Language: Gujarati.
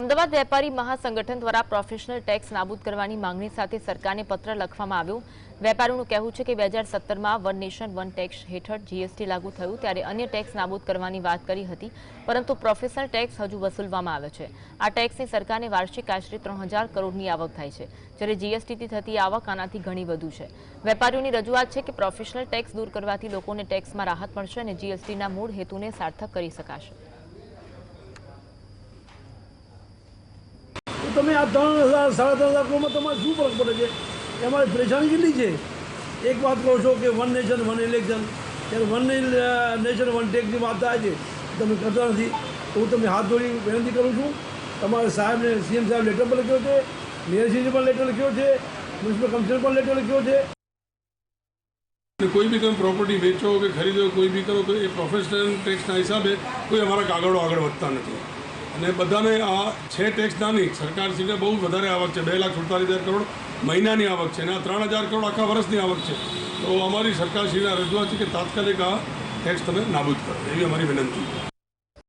અમદાવાદ વેપારી મહાસંગઠન દ્વારા પ્રોફેશનલ ટેક્સ નાબૂદ કરવાની માંગણી સાથે સરકારને પત્ર લખવામાં આવ્યો. વેપારીનું કહેવું છે કે બે હજાર સત્તરમાં વન નેશન, વન ટેક્સ હેઠળ જીએસટી લાગુ થયું ત્યારે અન્ય ટેક્સ નાબૂદ કરવાની વાત કરી હતી, પરંતુ પ્રોફેશનલ ટેક્સ હજુ વસૂલવામાં આવે છે. આ ટેક્સની સરકારને વાર્ષિક આશરે ત્રણ કરોડની આવક થાય છે, જ્યારે જીએસટીથી થતી આવક આનાથી ઘણી વધુ છે. વેપારીઓની રજૂઆત છે કે પ્રોફેશનલ ટેક્સ દૂર કરવાથી લોકોને ટેક્સમાં રાહત મળશે અને જીએસટીના મૂળ હેતુને સાર્થક કરી શકાશે. તમે આ ત્રણ હજાર, સાડા ત્રણ હજાર કરોડમાં તમારે શું ફરક પડે છે? એમાં પરેશાની કેટલી છે? એક વાત કહો છો કે વન નેશન વન ઇલેક્શન ત્યારે વન નેશન વન ટેકની વાત થાય છે, તમે કરતા નથી. હું તમને હાથ જોડી વિનંતી કરું છું. તમારા સાહેબને સીએમ સાહેબ લેટર પણ લખ્યો છે મેયરશ્રીને પણ લેટર લખ્યો છે મ્યુનિસિપલ કમિશનર પણ લેટર લખ્યો છે. કોઈ બી તમે પ્રોપર્ટી વેચો કે ખરીદો, કોઈ બી કરો, તો એ પ્રોફેશનલ ટેક્સના હિસાબે કોઈ અમારા કાગળો આગળ વધતા નથી. અને બધાને આ છે ટેક્સ નાની. સરકારશ્રીને બહુ વધારે આવક છે. બે લાખ સુડતાલીસ હજાર કરોડ મહિનાની આવક છે અને આ ત્રણ હજાર કરોડ આખા વર્ષની આવક છે. તો અમારી સરકારશ્રીના રજૂઆત છે કે તાત્કાલિક આ ટેક્સ તમે નાબૂદ કરો. એવી અમારી વિનંતી છે.